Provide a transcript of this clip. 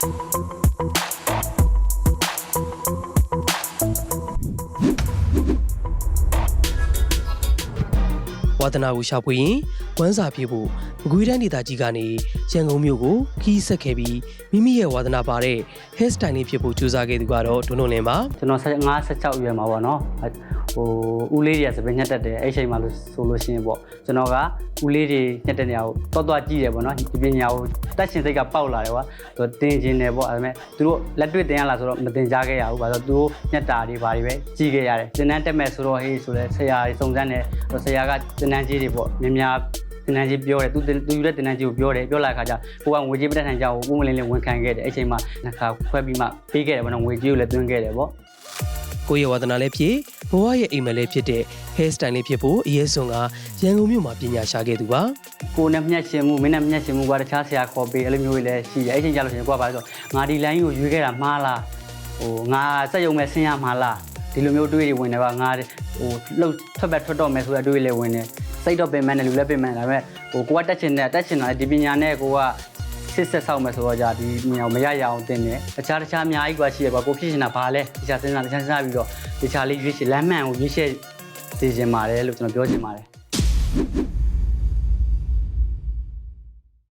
ဝါသနာကိုရှာဖွေရင်ဝမ်းစာပြေဖို့မကွေးတိုင်းဒေသကြီးကနေရန်ကုန်မြို့ကိုခီးဆက်ခဲ့ပြီးမိမိရဲ့ဝါသနာပါတဲ့ hair style လေးဖြစ်ဖို့ကြိုးစားခဲ့သူကတော့ဒွန်းဒွန်းလင်းပါကျွန်တော်15 16ရွယ်မှာပေါ့နော်အဲ့ ဟိုဦးလေးတွေကစပင်းညက်တက်တယ်အဲ့ချိန်မှာလို့ဆိုလို့ရှိရင်ပေါ့ကျွန်တော်ကဦးလေးတွေညက်တဲ့နေရာကိုတောက်တော့ကြည့်တယ်ပေါ့နော်ဒီပညာကိုတက်ရှင်စိတ်ကပေါက်လာတယ်ကွာသူတင်ကျင်တယ်ပေါ့အဲ့ဒါပေမဲ့သူတို့လက်တွေ့တင်ရလားဆိုတော့မတင်ကြခဲ့ရဘူးဘာလို့သူတို့ညက်တာတွေဘာတွေပဲကြည့်ခဲ့ရတယ်တင်တန်းတက်မဲ့ဆိုတော့ဟေးဆိုလဲဆရာတွေစုံစမ်းတယ်ဆရာကတင်တန်းကြီးတွေပေါ့များများတင်တန်းကြီးပြောတယ်သူသူယူတဲ့တင်တန်းကြီးကိုပြောတယ်ပြောလာခါကျကိုကငွေကြေးပတက်ထန်ကြောင်ကိုပုံမလင်းလေးဝန်ခံခဲ့တယ်အဲ့ချိန်မှာနှစ်ခါခွဲပြီးမှပေးခဲ့တယ်ပေါ့နော်ငွေကြေးကိုလည်းသွင်းခဲ့တယ်ပေါ့ကိုယ့်ရဲ့ဝါသနာလည်းဖြစ် ဘဝရဲ့အိမ်မက်လည်းဖြစ်တဲ့ hair style လေးဖြစ်ဖို့အရေးဆုံးကရန်ကုန်မြို့မှာပညာရှာခဲ့သူပါ ကိုယ်နဲ့မျက်ရှင်မှုမင်းနဲ့မျက်ရှင်မှုကတခြားဆရာခေါ်ပေးအဲ့လိုမျိုးတွေလည်းရှိတယ်အဲ့ချိန်ကျလို့ရှိရင်ကိုကပါဆိုငါဒီ line ကိုရွေးခဲ့တာမှားလားဟိုငါစက်ရုံမဲ့ဆင်းရမှာလားဒီလိုမျိုးတွေးတွေဝင်တယ်ပါငါဟိုလှုပ်ထွက်ပတ်ထွက်တော့မယ်ဆိုတဲ့အတွေးလေးဝင်တယ်စိတ်တော့ပင်မနဲ့လူလည်းပင်မဒါပေမဲ့ဟိုကိုကတက်ချင်တဲ့တက်ချင်တာဒီပညာနဲ့ကိုကစစ်ဆက်ဆောက်မယ်ဆိုတော့じゃဒီပညာကိုမရရအောင်တင်တယ်တခြားတခြားအများကြီးกว่าရှိရကွာကိုဖြစ်ချင်တာဘာလဲတခြားစဉ်းစားတခြားစဉ်းစားပြီးတော့ တခြားလေးရွေးချယ်လမ်းမှန်ကိုရွေးချယ်စီစဉ်ပါတယ်လို့ကျွန်တော်ပြောချင်ပါတယ်